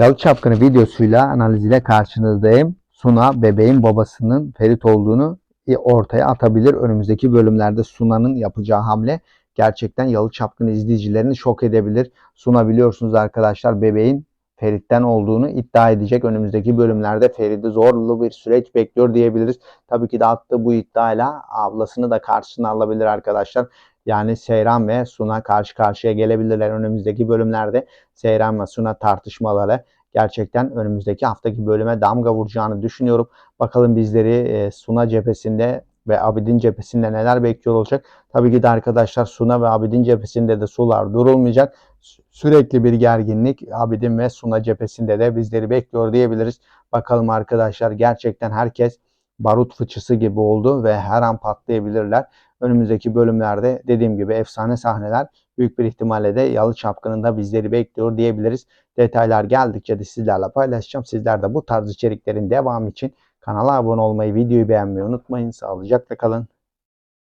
Yalı Çapkını videosuyla analiziyle karşınızdayım. Suna bebeğin babasının Ferit olduğunu ortaya atabilir. Önümüzdeki bölümlerde Suna'nın yapacağı hamle gerçekten Yalı Çapkını izleyicilerini şok edebilir. Suna biliyorsunuz arkadaşlar bebeğin Ferit'ten olduğunu iddia edecek. Önümüzdeki bölümlerde Ferit'i zorlu bir süreç bekliyor diyebiliriz. Tabii ki de attığı bu iddiayla ablasını da karşısına alabilir arkadaşlar. Yani Seyran ve Suna karşı karşıya gelebilirler önümüzdeki bölümlerde. Seyran ve Suna tartışmaları gerçekten önümüzdeki haftaki bölüme damga vuracağını düşünüyorum. Bakalım bizleri e, Suna cephesinde ve Abidin cephesinde neler bekliyor olacak. Tabii ki de arkadaşlar Suna ve Abidin cephesinde de sular durulmayacak. Sü- Sürekli bir gerginlik Abidin ve Suna cephesinde de bizleri bekliyor diyebiliriz. Bakalım arkadaşlar gerçekten herkes barut fıçısı gibi oldu ve her an patlayabilirler. Önümüzdeki bölümlerde dediğim gibi efsane sahneler büyük bir ihtimalle de Yalı Çapkın'ın da bizleri bekliyor diyebiliriz. Detaylar geldikçe de sizlerle paylaşacağım. Sizler de bu tarz içeriklerin devamı için kanala abone olmayı, videoyu beğenmeyi unutmayın. Sağlıcakla kalın.